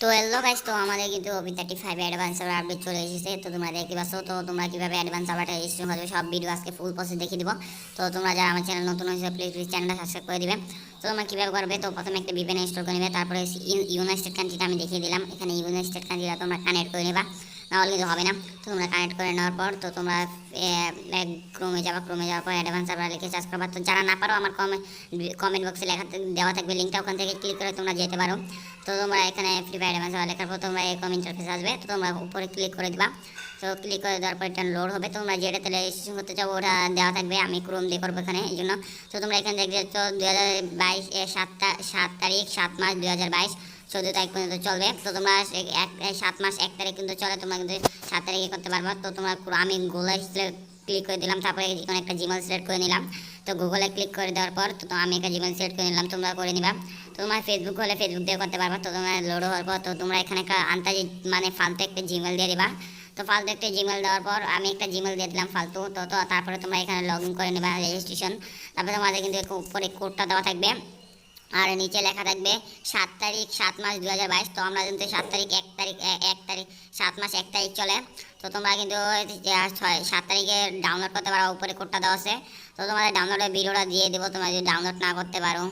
তো hello guys তো আমাদের কিন্তু ওপি থার্টি ফাইভ অ্যাডভান্স আবার আপডেট চলে এসেছে। তো তোমরা দেখতে পাচ্ছ, তো তোমরা কীভাবে অ্যাডভান্স আবার রেজিস্ট্রেশন করবে সব ভিডিও আজকে ফুল প্রসেস দেখিয়ে দিব। তো তোমরা যারা আমার চ্যানেল নতুন হয়েছে প্লিজ প্লিজ চ্যানেলটা সাবস্ক্রাইব করে দিবে। তো তোমরা কীভাবে করবে, তো প্রথমে একটা বিপেন ইনস্টল করে নেবে, তারপরে ইউনাইটেড কান্ট্রিটা আমি দেখিয়ে দিলাম। এখানে ইউনাইটেড কান্ট্রিটা তোমরা কানেক্ট করে নেবা। নাহলে কিন্তু হবে না। তো তোমরা কানেক্ট করে নেওয়ার পর তো তোমরা ক্রমে যাবা, ক্রমে যাওয়ার পর অ্যাডভান্স সার্ভার লিখে চার্জ করবা। তো যারা না পারো আমার কমে কমেন্ট বক্সে লেখা দেওয়া থাকবে লিঙ্কটা ওখান থেকে ক্লিক করে তোমরা যেতে পারো। তো তোমরা এখানে ফ্রি ফায়ার অ্যাডভান্স লেখার পর তোমরা এরকম ইন্টারফেস আসবে। তো তোমরা উপরে ক্লিক করে দিবা। তো ক্লিক করে দেওয়ার পর এটা লোড হবে। তোমরা যেটাতে রেজিস্ট্রেশন করতে চাও ওটা দেওয়া থাকবে। আমি ক্রোম দিয়ে করব এখানে, এই জন্য। তো তোমরা এখানে দেখবে তো দু হাজার বাইশ সাত তারিখ, সাত মাস দু হাজার বাইশ। চোদ্দ তারিখ পর্যন্ত চলবে। তো তোমরা এক সাত মাস, এক তারিখ কিন্তু চলে, তোমরা কিন্তু সাত তারিখে করতে পারব। তো তোমরা আমি গুগলে ক্লিক করে দিলাম, তারপরে কোনো একটা জিমেল সিলেক্ট করে নিলাম। তো গুগলে ক্লিক করে দেওয়ার পর, তো আমি একটা জিমেল সিলেক্ট করে নিলাম, তোমরা করে নিবা। তো তোমার ফেসবুক হলে ফেসবুক দিয়ে করতে পারবা, তো তোমরা লোড হওয়ার পর, তো তোমরা এখানে একটা আন্তাজি মানে ফালতু একটা জিমেল দিয়ে দিবা। তো ফালতু একটা জিমেল দেওয়ার পর, আমি একটা জিমেল দিয়ে দিলাম ফালতু, তো তো তারপরে তোমরা এখানে লগ ইন করে নেবা রেজিস্ট্রেশন তারপরে তোমাদের কিন্তু উপরে কোডটা দেওয়া থাকবে। আর নিচে লেখা থাকবে সাত তারিখ, সাত মাস দু হাজার বাইশ। তো আমরা কিন্তু সাত তারিখ, এক তারিখ এক তারিখ, সাত মাস, এক তারিখ চলে। তো তোমরা কিন্তু ছয়, সাত তারিখে ডাউনলোড করতে পারো, উপরে কোডটা দেওয়া আছে। তো তোমাদের ডাউনলোডের ভিডিওটা দিয়ে দেবো, তোমরা যদি ডাউনলোড না করতে পারো।